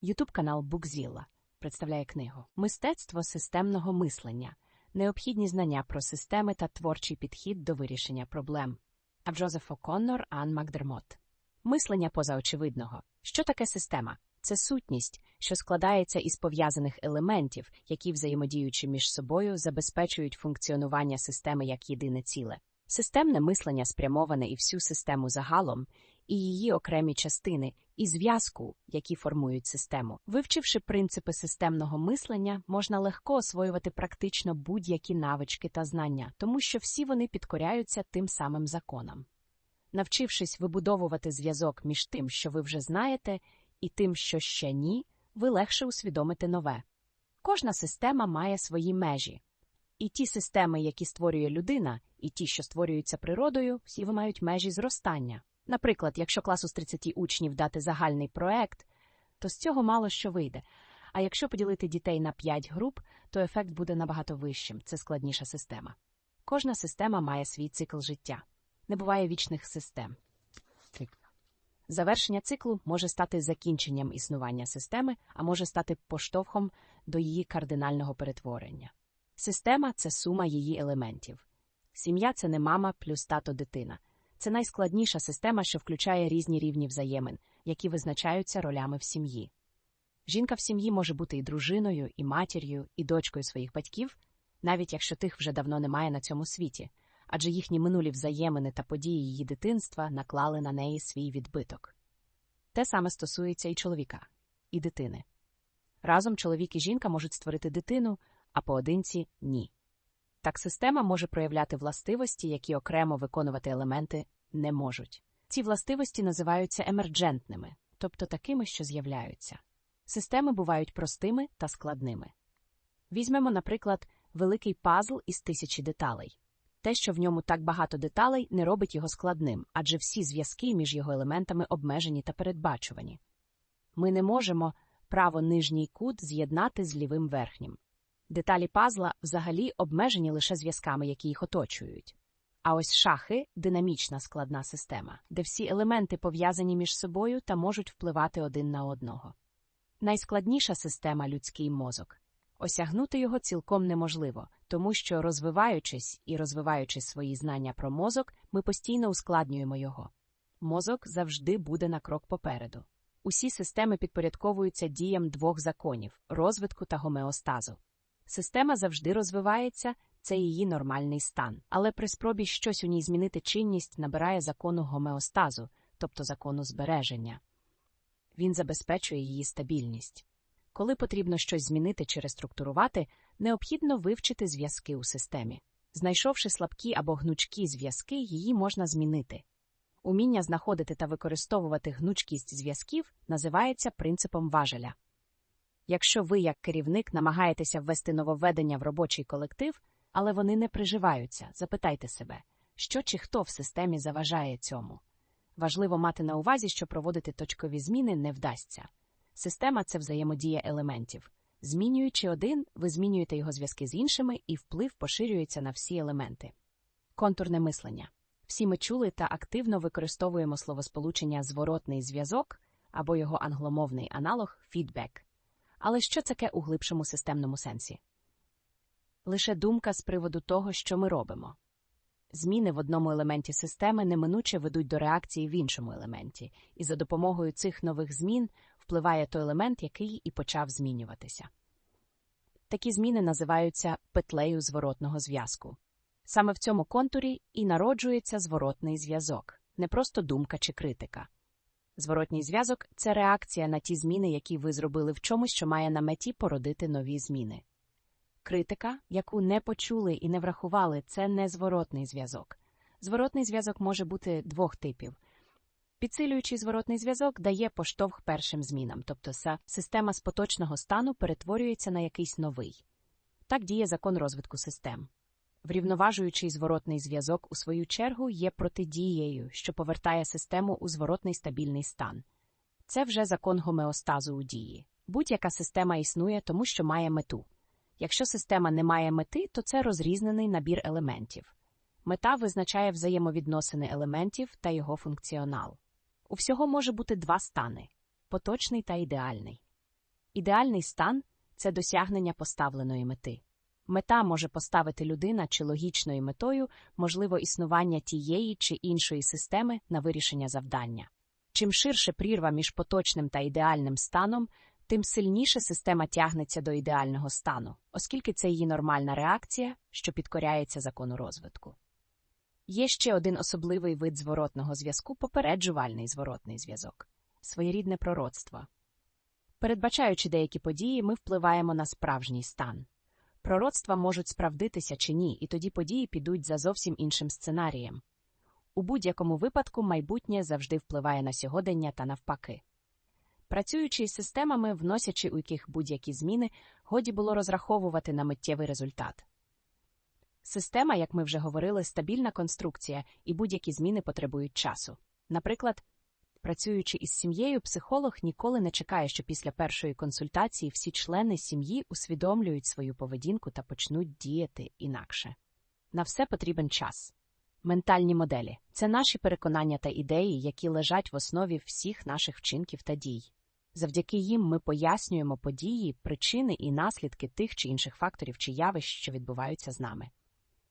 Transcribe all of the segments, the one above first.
Ютуб канал Букзіла представляє книгу Мистецтво системного мислення, необхідні знання про системи та творчий підхід до вирішення проблем. А Джозеф О'Коннор, Ан Макдермот. Мислення поза очевидного. Що таке система? Це сутність, що складається із пов'язаних елементів, які, взаємодіючи між собою, забезпечують функціонування системи як єдине ціле. Системне мислення спрямоване і всю систему загалом, і її окремі частини, і зв'язку, які формують систему. Вивчивши принципи системного мислення, можна легко освоювати практично будь-які навички та знання, тому що всі вони підкоряються тим самим законам. Навчившись вибудовувати зв'язок між тим, що ви вже знаєте, і тим, що ще ні, ви легше усвідомите нове. Кожна система має свої межі. І ті системи, які створює людина, і ті, що створюються природою, всі мають межі зростання. Наприклад, якщо класу з 30 учнів дати загальний проект, то з цього мало що вийде. А якщо поділити дітей на 5 груп, то ефект буде набагато вищим. Це складніша система. Кожна система має свій цикл життя. Не буває вічних систем. Завершення циклу може стати закінченням існування системи, а може стати поштовхом до її кардинального перетворення. Система це сума її елементів. Сім'я це не мама плюс тато дитина. Це найскладніша система, що включає різні рівні взаємин, які визначаються ролями в сім'ї. Жінка в сім'ї може бути і дружиною, і матір'ю, і дочкою своїх батьків, навіть якщо тих вже давно немає на цьому світі, адже їхні минулі взаємини та події її дитинства наклали на неї свій відбиток. Те саме стосується і чоловіка, і дитини. Разом чоловік і жінка можуть створити дитину, а поодинці ні. Так система може проявляти властивості, які окремо виконувати елементи не можуть. Ці властивості називаються емерджентними, тобто такими, що з'являються. Системи бувають простими та складними. Візьмемо, наприклад, великий пазл із тисячі деталей. Те, що в ньому так багато деталей, не робить його складним, адже всі зв'язки між його елементами обмежені та передбачувані. Ми не можемо право нижній кут з'єднати з лівим верхнім. Деталі пазла взагалі обмежені лише зв'язками, які їх оточують. А ось шахи динамічна складна система, де всі елементи пов'язані між собою та можуть впливати один на одного. Найскладніша система людський мозок. Осягнути його цілком неможливо, тому що, розвиваючись і розвиваючи свої знання про мозок, ми постійно ускладнюємо його. Мозок завжди буде на крок попереду. Усі системи підпорядковуються діям двох законів розвитку та гомеостазу. Система завжди розвивається, це її нормальний стан, але при спробі щось у ній змінити чинність набирає закону гомеостазу, тобто закону збереження. Він забезпечує її стабільність. Коли потрібно щось змінити чи реструктурувати, необхідно вивчити зв'язки у системі. Знайшовши слабкі або гнучкі зв'язки, її можна змінити. Уміння знаходити та використовувати гнучкість зв'язків називається принципом важеля. Якщо ви, як керівник, намагаєтеся ввести нововведення в робочий колектив, але вони не приживаються, запитайте себе, що чи хто в системі заважає цьому. Важливо мати на увазі, що проводити точкові зміни не вдасться. Система це взаємодія елементів. Змінюючи один, ви змінюєте його зв'язки з іншими, і вплив поширюється на всі елементи. Контурне мислення. Всі ми чули та активно використовуємо словосполучення зворотний зв'язок або його англомовний аналог фідбек. Але що таке у глибшому системному сенсі? Лише думка з приводу того, що ми робимо. Зміни в одному елементі системи неминуче ведуть до реакції в іншому елементі, і за допомогою цих нових змін впливає той елемент, який і почав змінюватися. Такі зміни називаються петлею зворотного зв'язку. Саме в цьому контурі і народжується зворотний зв'язок, не просто думка чи критика. Зворотній зв'язок це реакція на ті зміни, які ви зробили в чомусь, що має на меті породити нові зміни. Критика, яку не почули і не врахували, це не зворотний зв'язок. Зворотний зв'язок може бути двох типів. Підсилюючий зворотний зв'язок дає поштовх першим змінам, тобто система з поточного стану перетворюється на якийсь новий. Так діє закон розвитку систем. Врівноважуючий зворотний зв'язок, у свою чергу, є протидією, що повертає систему у зворотний стабільний стан. Це вже закон гомеостазу у дії. Будь-яка система існує, тому що має мету. Якщо система не має мети, то це розрізнений набір елементів. Мета визначає взаємовідносини елементів та його функціонал. У всього може бути два стани поточний та ідеальний. Ідеальний стан це досягнення поставленої мети. Мета може поставити людина чи логічною метою, можливо, існування тієї чи іншої системи на вирішення завдання. Чим ширше прірва між поточним та ідеальним станом, тим сильніше система тягнеться до ідеального стану, оскільки це її нормальна реакція, що підкоряється закону розвитку. Є ще один особливий вид зворотного зв'язку попереджувальний зворотний зв'язок своєрідне пророцтво. Передбачаючи деякі події, ми впливаємо на справжній стан. Пророцтва можуть справдитися чи ні, і тоді події підуть за зовсім іншим сценарієм. У будь-якому випадку майбутнє завжди впливає на сьогодення та навпаки. Працюючи із системами, вносячи у яких будь-які зміни, годі було розраховувати на миттєвий результат. Система, як ми вже говорили, стабільна конструкція, і будь-які зміни потребують часу. Наприклад, працюючи із сім'єю, психолог ніколи не чекає, що після першої консультації всі члени сім'ї усвідомлюють свою поведінку та почнуть діяти інакше. На все потрібен час. Ментальні моделі це наші переконання та ідеї, які лежать в основі всіх наших вчинків та дій. Завдяки їм ми пояснюємо події, причини і наслідки тих чи інших факторів чи явищ, що відбуваються з нами.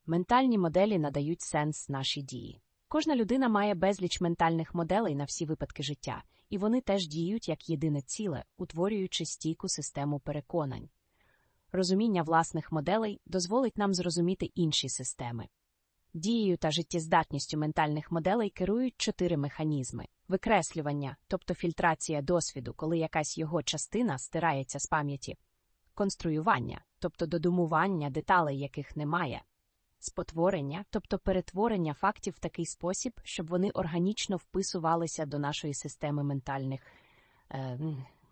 Ментальні моделі надають сенс нашій дії. Кожна людина має безліч ментальних моделей на всі випадки життя, і вони теж діють як єдине ціле, утворюючи стійку систему переконань. Розуміння власних моделей дозволить нам зрозуміти інші системи. Дією та життєздатністю ментальних моделей керують чотири механізми: викреслювання, тобто фільтрація досвіду, коли якась його частина стирається з пам'яті, конструювання, тобто додумування деталей, яких немає, спотворення, тобто перетворення фактів в такий спосіб, щоб вони органічно вписувалися до нашої системи ментальних е,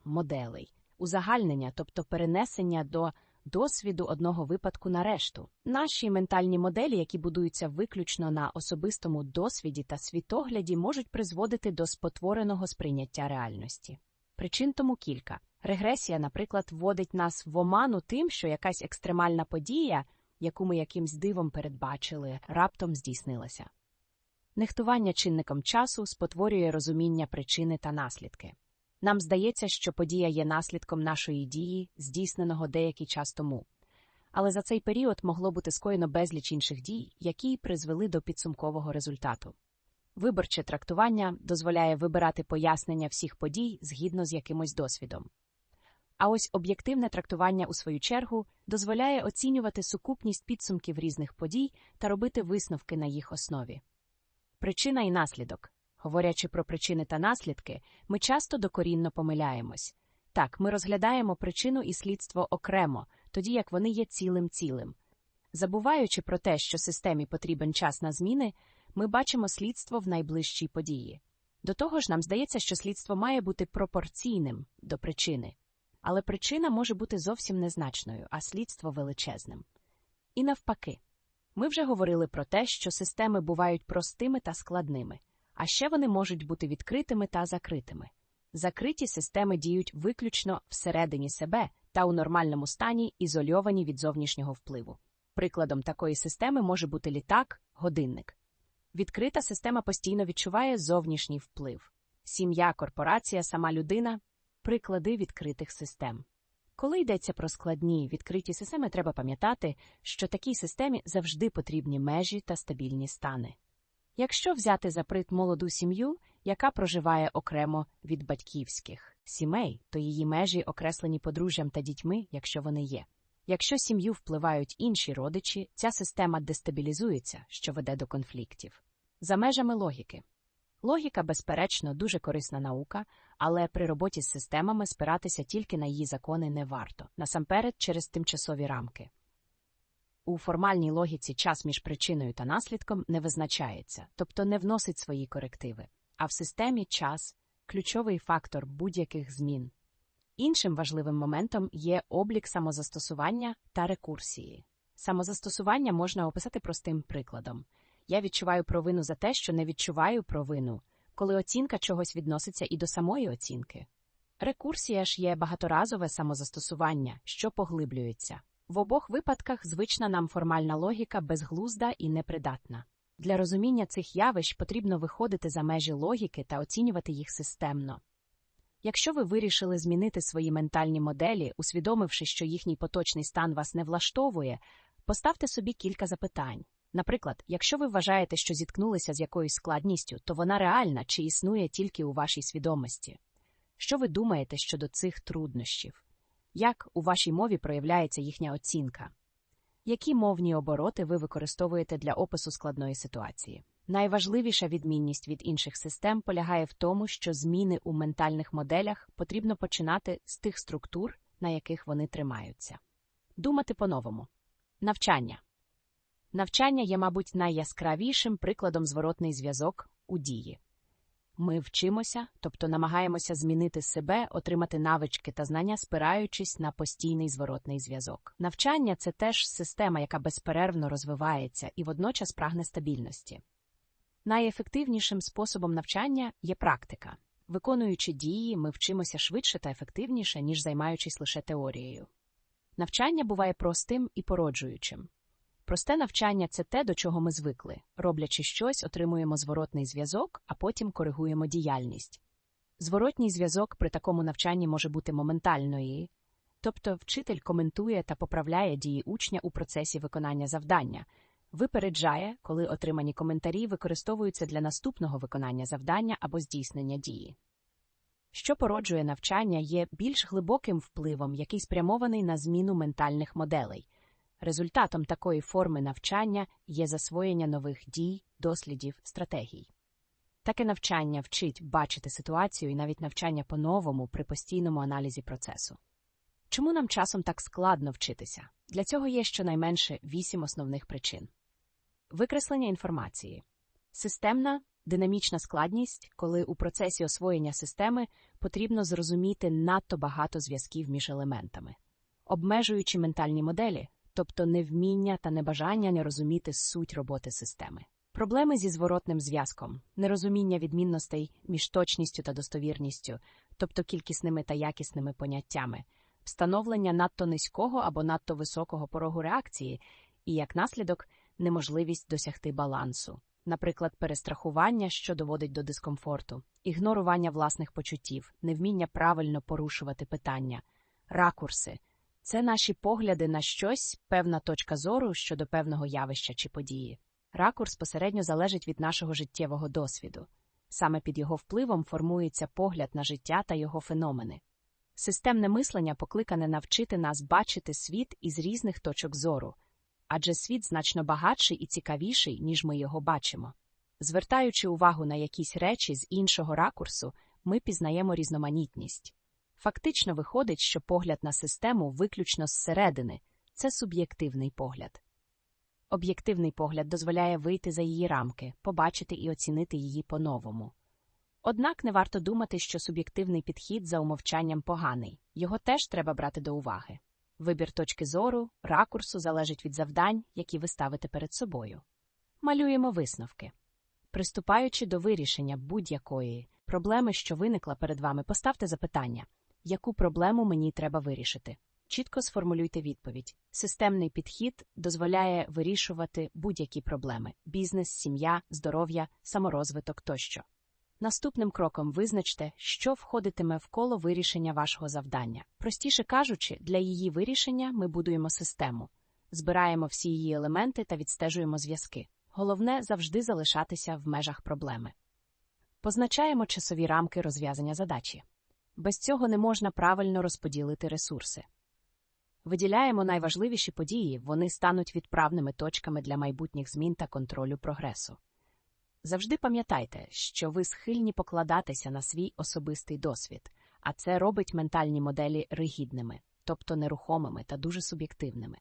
моделей, узагальнення, тобто перенесення до досвіду одного випадку на решту. Наші ментальні моделі, які будуються виключно на особистому досвіді та світогляді, можуть призводити до спотвореного сприйняття реальності. Причин тому кілька. Регресія, наприклад, вводить нас в оману тим, що якась екстремальна подія, яку ми якимсь дивом передбачили, раптом здійснилася. Нехтування чинником часу спотворює розуміння причини та наслідки. Нам здається, що подія є наслідком нашої дії, здійсненого деякий час тому. Але за цей період могло бути скоєно безліч інших дій, які призвели до підсумкового результату. Виборче трактування дозволяє вибирати пояснення всіх подій згідно з якимось досвідом. А ось об'єктивне трактування, у свою чергу, дозволяє оцінювати сукупність підсумків різних подій та робити висновки на їх основі. Причина і наслідок Говорячи про причини та наслідки, ми часто докорінно помиляємось. Так, ми розглядаємо причину і слідство окремо, тоді як вони є цілим цілим. Забуваючи про те, що системі потрібен час на зміни, ми бачимо слідство в найближчій події. До того ж, нам здається, що слідство має бути пропорційним до причини, але причина може бути зовсім незначною, а слідство величезним. І навпаки, ми вже говорили про те, що системи бувають простими та складними а ще вони можуть бути відкритими та закритими. Закриті системи діють виключно всередині себе та у нормальному стані ізольовані від зовнішнього впливу. Прикладом такої системи може бути літак, годинник. Відкрита система постійно відчуває зовнішній вплив. Сім'я, корпорація, сама людина приклади відкритих систем. Коли йдеться про складні відкриті системи, треба пам'ятати, що такій системі завжди потрібні межі та стабільні стани. Якщо взяти за прит молоду сім'ю, яка проживає окремо від батьківських сімей, то її межі окреслені подружжям та дітьми, якщо вони є. Якщо сім'ю впливають інші родичі, ця система дестабілізується, що веде до конфліктів. За межами логіки. Логіка, безперечно, дуже корисна наука, але при роботі з системами спиратися тільки на її закони не варто, насамперед через тимчасові рамки. У формальній логіці час між причиною та наслідком не визначається, тобто не вносить свої корективи, а в системі час ключовий фактор будь-яких змін. Іншим важливим моментом є облік самозастосування та рекурсії. Самозастосування можна описати простим прикладом я відчуваю провину за те, що не відчуваю провину, коли оцінка чогось відноситься і до самої оцінки. Рекурсія ж є багаторазове самозастосування, що поглиблюється. В обох випадках звична нам формальна логіка безглузда і непридатна. Для розуміння цих явищ потрібно виходити за межі логіки та оцінювати їх системно. Якщо ви вирішили змінити свої ментальні моделі, усвідомивши, що їхній поточний стан вас не влаштовує, поставте собі кілька запитань. Наприклад, якщо ви вважаєте, що зіткнулися з якоюсь складністю, то вона реальна чи існує тільки у вашій свідомості. Що ви думаєте щодо цих труднощів? Як у вашій мові проявляється їхня оцінка? Які мовні обороти ви використовуєте для опису складної ситуації? Найважливіша відмінність від інших систем полягає в тому, що зміни у ментальних моделях потрібно починати з тих структур, на яких вони тримаються. Думати по-новому. Навчання. Навчання є, мабуть, найяскравішим прикладом зворотний зв'язок у дії. Ми вчимося, тобто намагаємося змінити себе, отримати навички та знання, спираючись на постійний зворотний зв'язок. Навчання це теж система, яка безперервно розвивається і водночас прагне стабільності. Найефективнішим способом навчання є практика. Виконуючи дії, ми вчимося швидше та ефективніше, ніж займаючись лише теорією. Навчання буває простим і породжуючим. Просте навчання це те, до чого ми звикли. Роблячи щось, отримуємо зворотний зв'язок, а потім коригуємо діяльність. Зворотній зв'язок при такому навчанні може бути моментальної, тобто вчитель коментує та поправляє дії учня у процесі виконання завдання, випереджає, коли отримані коментарі використовуються для наступного виконання завдання або здійснення дії. Що породжує навчання, є більш глибоким впливом, який спрямований на зміну ментальних моделей. Результатом такої форми навчання є засвоєння нових дій, дослідів, стратегій. Таке навчання вчить бачити ситуацію і навіть навчання по-новому при постійному аналізі процесу. Чому нам часом так складно вчитися? Для цього є щонайменше вісім основних причин. Викреслення інформації. Системна, динамічна складність, коли у процесі освоєння системи потрібно зрозуміти надто багато зв'язків між елементами. Обмежуючи ментальні моделі, тобто невміння та небажання не розуміти суть роботи системи. Проблеми зі зворотним зв'язком, нерозуміння відмінностей між точністю та достовірністю, тобто кількісними та якісними поняттями, встановлення надто низького або надто високого порогу реакції і, як наслідок, неможливість досягти балансу, наприклад, перестрахування, що доводить до дискомфорту, ігнорування власних почуттів, невміння правильно порушувати питання, ракурси. Це наші погляди на щось, певна точка зору щодо певного явища чи події. Ракурс посередньо залежить від нашого життєвого досвіду. Саме під його впливом формується погляд на життя та його феномени. Системне мислення покликане навчити нас бачити світ із різних точок зору, адже світ значно багатший і цікавіший, ніж ми його бачимо. Звертаючи увагу на якісь речі з іншого ракурсу, ми пізнаємо різноманітність. Фактично виходить, що погляд на систему виключно зсередини це суб'єктивний погляд. Об'єктивний погляд дозволяє вийти за її рамки, побачити і оцінити її по-новому. Однак не варто думати, що суб'єктивний підхід за умовчанням поганий, його теж треба брати до уваги. Вибір точки зору, ракурсу залежить від завдань, які ви ставите перед собою. Малюємо висновки. Приступаючи до вирішення будь-якої проблеми, що виникла перед вами, поставте запитання яку проблему мені треба вирішити. Чітко сформулюйте відповідь. Системний підхід дозволяє вирішувати будь-які проблеми бізнес, сім'я, здоров'я, саморозвиток тощо. Наступним кроком визначте, що входитиме в коло вирішення вашого завдання. Простіше кажучи, для її вирішення ми будуємо систему, збираємо всі її елементи та відстежуємо зв'язки. Головне завжди залишатися в межах проблеми. Позначаємо часові рамки розв'язання задачі. Без цього не можна правильно розподілити ресурси. Виділяємо найважливіші події, вони стануть відправними точками для майбутніх змін та контролю прогресу. Завжди пам'ятайте, що ви схильні покладатися на свій особистий досвід, а це робить ментальні моделі ригідними, тобто нерухомими та дуже суб'єктивними.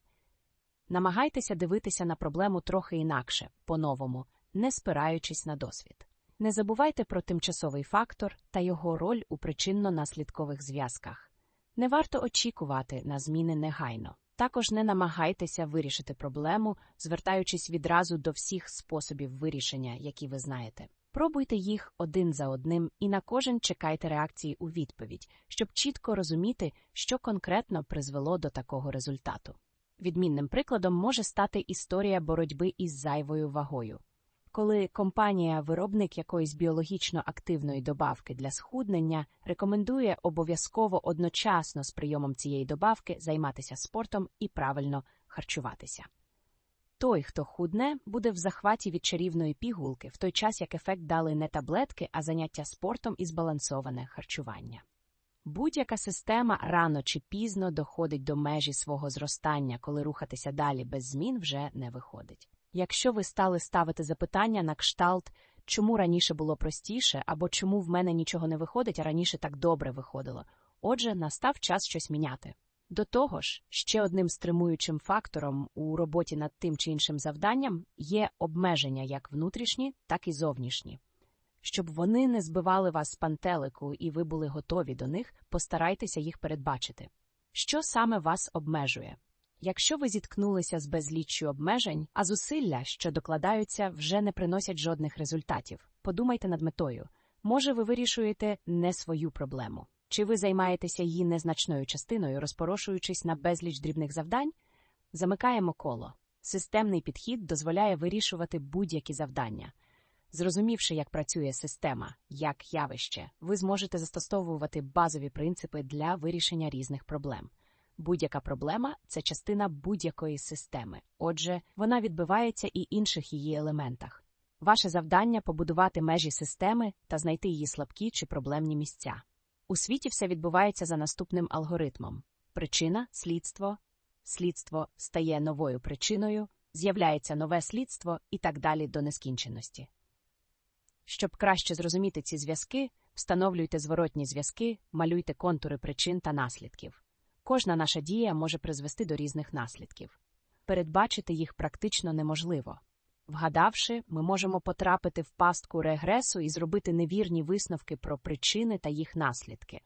Намагайтеся дивитися на проблему трохи інакше, по-новому, не спираючись на досвід. Не забувайте про тимчасовий фактор та його роль у причинно-наслідкових зв'язках. Не варто очікувати на зміни негайно. Також не намагайтеся вирішити проблему, звертаючись відразу до всіх способів вирішення, які ви знаєте. Пробуйте їх один за одним і на кожен чекайте реакції у відповідь, щоб чітко розуміти, що конкретно призвело до такого результату. Відмінним прикладом може стати історія боротьби із зайвою вагою. Коли компанія, виробник якоїсь біологічно активної добавки для схуднення, рекомендує обов'язково одночасно з прийомом цієї добавки займатися спортом і правильно харчуватися. Той, хто худне, буде в захваті від чарівної пігулки, в той час як ефект дали не таблетки, а заняття спортом і збалансоване харчування. Будь-яка система рано чи пізно доходить до межі свого зростання, коли рухатися далі без змін вже не виходить. Якщо ви стали ставити запитання на кшталт, чому раніше було простіше, або чому в мене нічого не виходить, а раніше так добре виходило, отже, настав час щось міняти. До того ж, ще одним стримуючим фактором у роботі над тим чи іншим завданням є обмеження як внутрішні, так і зовнішні. Щоб вони не збивали вас з пантелику і ви були готові до них, постарайтеся їх передбачити. Що саме вас обмежує? Якщо ви зіткнулися з безліччю обмежень, а зусилля, що докладаються, вже не приносять жодних результатів, подумайте над метою. Може, ви вирішуєте не свою проблему, чи ви займаєтеся її незначною частиною, розпорошуючись на безліч дрібних завдань? Замикаємо коло. Системний підхід дозволяє вирішувати будь-які завдання. Зрозумівши, як працює система, як явище, ви зможете застосовувати базові принципи для вирішення різних проблем. Будь-яка проблема це частина будь-якої системи, отже, вона відбивається і інших її елементах. Ваше завдання побудувати межі системи та знайти її слабкі чи проблемні місця. У світі все відбувається за наступним алгоритмом: причина, слідство, слідство стає новою причиною, з'являється нове слідство і так далі до нескінченності. Щоб краще зрозуміти ці зв'язки, встановлюйте зворотні зв'язки, малюйте контури причин та наслідків. Кожна наша дія може призвести до різних наслідків. Передбачити їх практично неможливо. Вгадавши, ми можемо потрапити в пастку регресу і зробити невірні висновки про причини та їх наслідки.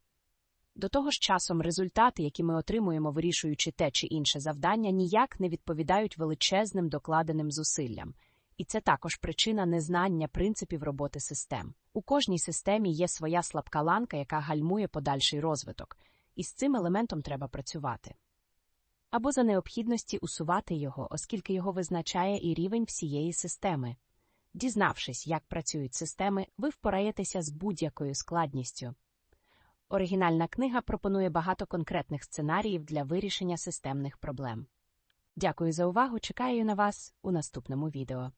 До того ж часом результати, які ми отримуємо, вирішуючи те чи інше завдання, ніяк не відповідають величезним докладеним зусиллям, і це також причина незнання принципів роботи систем. У кожній системі є своя слабка ланка, яка гальмує подальший розвиток, і з цим елементом треба працювати. Або за необхідності усувати його, оскільки його визначає і рівень всієї системи. Дізнавшись, як працюють системи, ви впораєтеся з будь-якою складністю. Оригінальна книга пропонує багато конкретних сценаріїв для вирішення системних проблем. Дякую за увагу. Чекаю на вас у наступному відео.